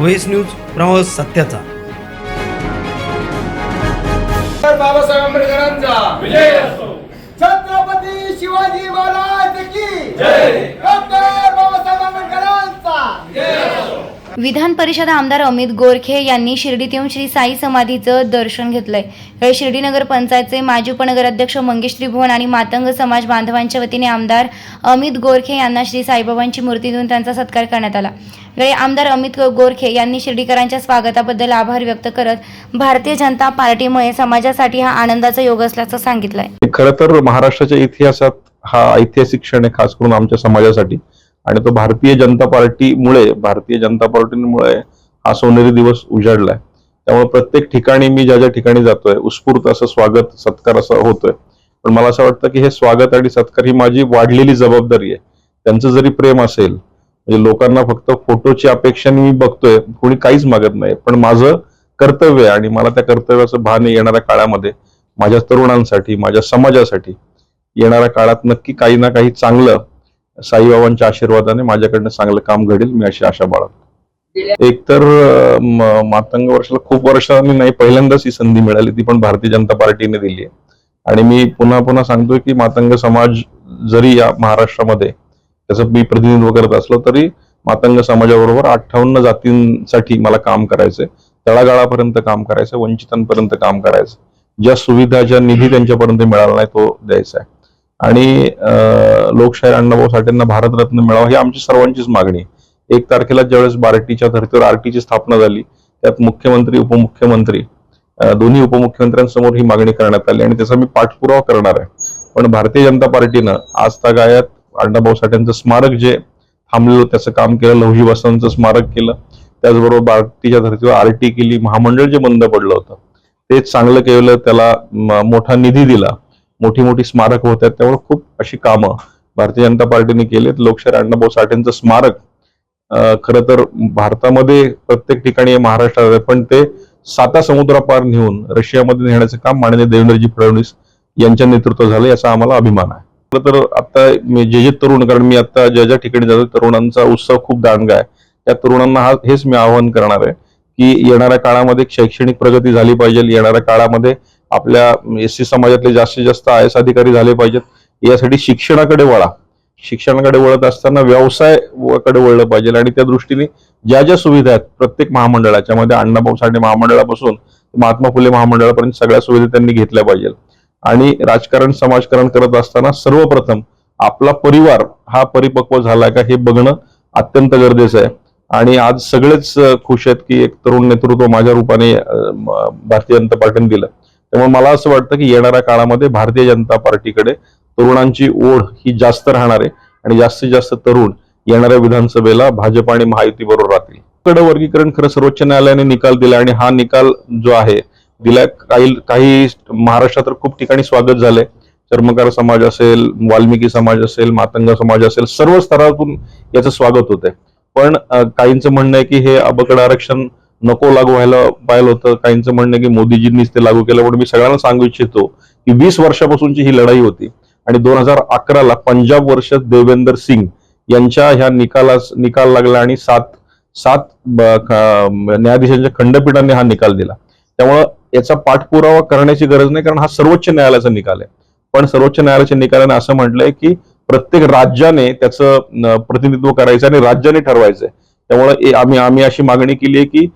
Voice news प्रवास सत्याचा. बाबासाहेब आंबेडकरांचा. विजय असो. छत्रपती शिवाजी महाराज की. जय डॉक्टर बाबासाहेब आंबेडकरांचा विधान परिषद आमदार अमित गोरखे यांनी शिर्डीत येऊन श्री साई समाधीचं दर्शन घेतलंय. यावेळी शिर्डी नगर पंचायतचे माजी उपनगराध्यक्ष मंगेश त्रिभुवन आणि मातंग समाज बांधवांच्या वतीने आमदार अमित गोरखे यांना श्री साईबाबांची मूर्ती देऊन त्यांचा सत्कार करण्यात आला. यावेळी आमदार अमित गोरखे यांनी शिर्डीकरांच्या स्वागताबद्दल आभार व्यक्त करत भारतीय जनता पार्टीमुळे समाजासाठी हा आनंदाचा योग असल्याचं सांगितलंय. खरं तर महाराष्ट्राच्या इतिहासात हा ऐतिहासिक क्षण आहे खास करून आमच्या समाजासाठी. आणि तो भारतीय जनता पार्टीमुळे भारतीय जनता पार्टीमुळे हा सोनेरी दिवस उजाडलाय. त्यामुळे प्रत्येक ठिकाणी मी ज्या ज्या ठिकाणी जातोय उत्स्फूर्त असं स्वागत सत्कार असं होतोय. पण मला असं वाटतं की हे स्वागत आणि सत्कार ही माझी वाढलेली जबाबदारी आहे. त्यांचं जरी प्रेम असेल म्हणजे लोकांना फक्त फोटोची अपेक्षा मी बघतोय कोणी काहीच मागत नाही. पण माझं कर्तव्य आहे आणि मला त्या कर्तव्याचं भान येणाऱ्या काळामध्ये माझ्या तरुणांसाठी माझ्या समाजासाठी येणाऱ्या काळात नक्की काही ना काही चांगलं साईबाबांच्या आशीर्वादाने माझ्याकडनं चांगलं काम घडेल मी अशी आशा बाळगतो. एकतर तर मातंग वर्षाला खूप वर्षांनी नाही पहिल्यांदाच ही संधी मिळाली. ती पण भारतीय जनता पार्टीने दिली आहे. आणि मी पुन्हा पुन्हा सांगतोय की मातंग समाज जरी या महाराष्ट्रामध्ये त्याचं मी प्रतिनिधित्व करत असलो तरी मातंग समाजाबरोबर अठ्ठावन्न जातींसाठी मला काम करायचंय. तळागाळापर्यंत काम करायचं वंचितांपर्यंत काम करायचं ज्या सुविधा ज्या निधी त्यांच्यापर्यंत मिळाला नाही तो द्यायचा आहे. आणि लोकशाहीर अण्णाभाऊ साठेंना भारतरत्न मिळावा ही आमची सर्वांचीच मागणी. आहे एक तारखेला ज्यावेळेस बार्टीच्या धर्तीवर आरटीची स्थापना झाली त्यात मुख्यमंत्री उपमुख्यमंत्री दोन्ही उपमुख्यमंत्र्यांसमोर ही मागणी करण्यात आली आणि त्याचा मी पाठपुरावा करणार आहे. पण भारतीय जनता पार्टीनं आज तागायत अण्णाभाऊ साठेंचं स्मारक जे थांबलेलं त्याचं काम केलं लवजी वसंतचं स्मारक केलं त्याचबरोबर बार्टीच्या धर्तीवर आरटी केली महामंडळ जे बंद पडलं होतं तेच चांगलं केलं त्याला मोठा निधी दिला. मोठी मोठी स्मारक होत आहेत त्यामुळे खूप अशी कामं भारतीय जनता पार्टीने केलीत. लोकशाहीर अण्णाभाऊ साठेंचं स्मारक खरं तर भारतामध्ये प्रत्येक ठिकाणी महाराष्ट्रात आहे, पण ते साता समुद्रापार नेऊन रशियामध्ये नेण्याचं काम माननीय देवेंद्रजी फडणवीस यांच्या नेतृत्व झालं याचा आम्हाला अभिमान आहे. खरं तर आता मी जे जे तरुण कारण मी आता ज्या ज्या ठिकाणी जातो तरुणांचा उत्सव खूप दांडगा आहे. त्या तरुणांना हा हेच मी आवाहन करणार आहे की येणाऱ्या काळामध्ये शैक्षणिक प्रगती झाली पाहिजे येणाऱ्या काळामध्ये आपल्या एस सी समाजातले जास्तीत जास्त आय एस अधिकारी झाले पाहिजेत. यासाठी शिक्षणाकडे वळा. शिक्षणाकडे वळत असताना व्यवसायाकडे वळलं पाहिजे आणि त्या दृष्टीने ज्या ज्या सुविधा आहेत प्रत्येक महामंडळाच्या मध्ये अण्णाभाऊ साठे महामंडळापासून महात्मा फुले महामंडळापर्यंत सगळ्या सुविधा त्यांनी घेतल्या पाहिजे आणि राजकारण समाजकारण करत असताना सर्वप्रथम आपला परिवार हा परिपक्व झालाय का हे बघणं अत्यंत गरजेचं आहे. आणि आज सगळेच खुश आहेत की एक तरुण नेतृत्व माझ्या रूपाने भारतीय जनता पार्टीने दिलं. त्यामुळे मला असं वाटतं की येणाऱ्या काळामध्ये भारतीय जनता पार्टीकडे तरुणांची ओढ ही जास्त राहणार आहे आणि जास्तीत जास्त तरुण येणाऱ्या विधानसभेला भाजप आणि महायुती बरोबर राहतील. कडे वर्गीकरण खरं सर्वोच्च न्यायालयाने निकाल दिला आणि हा निकाल जो आहे दिलाय काही काही महाराष्ट्रात तर खूप ठिकाणी स्वागत झालंय. चर्मकार समाज असेल वाल्मिकी समाज असेल मातंग समाज असेल सर्व स्तरातून याचं स्वागत होत आहे पण काहींचं म्हणणं आहे की हे अबकड आरक्षण नको लागू व्हायला पाहिलं होतं. काहींचं म्हणणं की मोदीजींनीच ते लागू केलं पण मी सगळ्यांना सांगू इच्छितो की वीस वर्षापासूनची ही लढाई होती आणि दोन हजार अकराला पंजाब वर्षात देवेंदर सिंग यांच्या ह्या निकालास निकाल लागला आणि सात सात न्यायाधीशांच्या खंडपीठाने हा निकाल दिला. त्यामुळं याचा पाठपुरावा करण्याची गरज नाही कारण हा सर्वोच्च न्यायालयाचा निकाल आहे. पण सर्वोच्च न्यायालयाच्या निकालाने असं म्हटलंय की प्रत्येक राज्याने त्याचं प्रतिनिधित्व करायचं आणि राज्याने ठरवायचंय. त्यामुळे आम्ही आम्ही अशी मागणी केली आहे की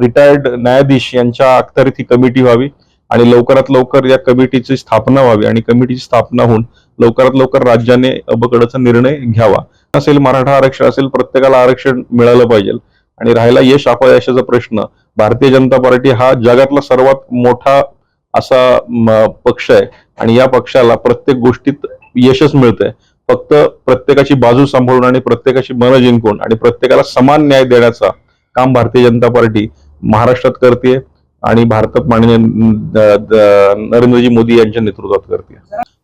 रिटायर्ड न्यायाधीश यांच्या अखत्यारीत ही कमिटी व्हावी आणि लवकरात लवकर या कमिटीची स्थापना व्हावी आणि कमिटीची स्थापना होऊन लवकरात लवकर राज्याने अबकडचा निर्णय घ्यावा. असेल मराठा आरक्षण असेल प्रत्येकाला आरक्षण मिळालं पाहिजे. आणि राहिला यश अपयशाचा प्रश्न. भारतीय जनता पार्टी हा जगातला सर्वात मोठा असा पक्ष आहे. आणि या पक्षाला प्रत्येक गोष्टीत यशच मिळतंय. फक्त प्रत्येकाची बाजू सांभाळून आणि प्रत्येकाची मनं जिंकून आणि प्रत्येकाला समान न्याय देण्याचा काम भारतीय जनता पार्टी महाराष्ट्रात करते आणि भारतात माननीय नरेंद्रजी मोदी यांच्या नेतृत्वात करते.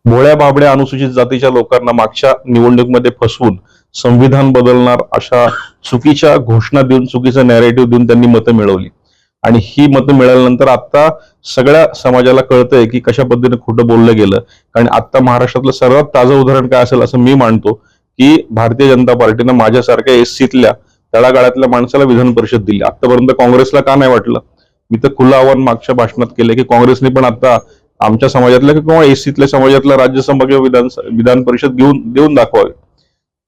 भोळ्या बाबड्या अनुसूचित जातीच्या लोकांना मागच्या निवडणुकीमध्ये फसवून संविधान बदलणार अशा चुकीच्या घोषणा देऊन चुकीचं नॅरेटिव्ह देऊन त्यांनी मतं मिळवली. आणि ही मतं मिळाल्यानंतर आता सगळ्या समाजाला कळतंय की कशा पद्धतीने खोटं बोललं गेलं. कारण आता महाराष्ट्रातलं सर्वात ताजं उदाहरण काय असेल असं मी मानतो की भारतीय जनता पार्टीनं माझ्यासारख्या एस सीतल्या तळागाळातल्या माणसाला विधान परिषद दिली. आतापर्यंत काँग्रेसला का नाही वाटलं? मी तर खुलं आव्हान मागच्या भाषणात केलं की काँग्रेसने पण आता आमच्या समाजातल्या किंवा एसीतल्या समाजातल्या राज्यसभा किंवा विधान विधान परिषद घेऊन देऊन दाखवावे.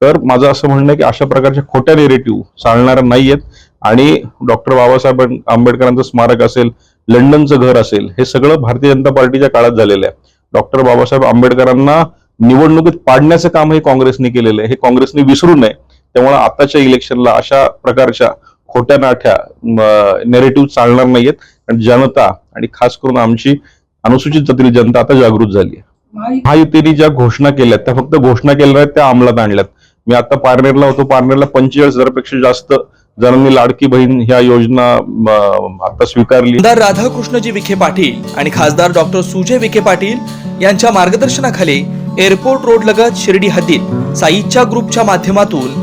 तर माझं असं म्हणणं आहे की अशा प्रकारच्या खोट्या नेरेटिव्ह चालणाऱ्या नाहीयेत आणि डॉक्टर बाबासाहेब आंबेडकरांचं स्मारक असेल लंडनचं घर असेल हे सगळं भारतीय जनता पार्टीच्या काळात झालेलं आहे. डॉक्टर बाबासाहेब आंबेडकरांना निवडणुकीत पाडण्याचं काम हे काँग्रेसने केलेलं आहे. हे काँग्रेसने विसरू नये. त्यामुळे आताच्या इलेक्शनला अशा प्रकारच्या खोट्या नाठ्या नेरेटिव्ह चालणार नाहीयेत. आणि जनता आणि खास करून आमची अनुसूचित जातील जनता आता जागृत झाली आहे. महायुतीने ज्या घोषणा केल्यात त्या फक्त घोषणा केल्या आहेत त्या अंमलात आणल्यात. मी आता पारनेरला होतो. पारनेरला पंचेचाळीस हजारापेक्षा जास्त जणांनी लाडकी बहीण ह्या योजना आता स्वीकारली. आमदार राधाकृष्णजी विखे पाटील आणि खासदार डॉक्टर सुजय विखे पाटील यांच्या मार्गदर्शनाखाली एअरपोर्ट रोड लगत शिर्डी हद्दीत साईच्या ग्रुपच्या माध्यमातून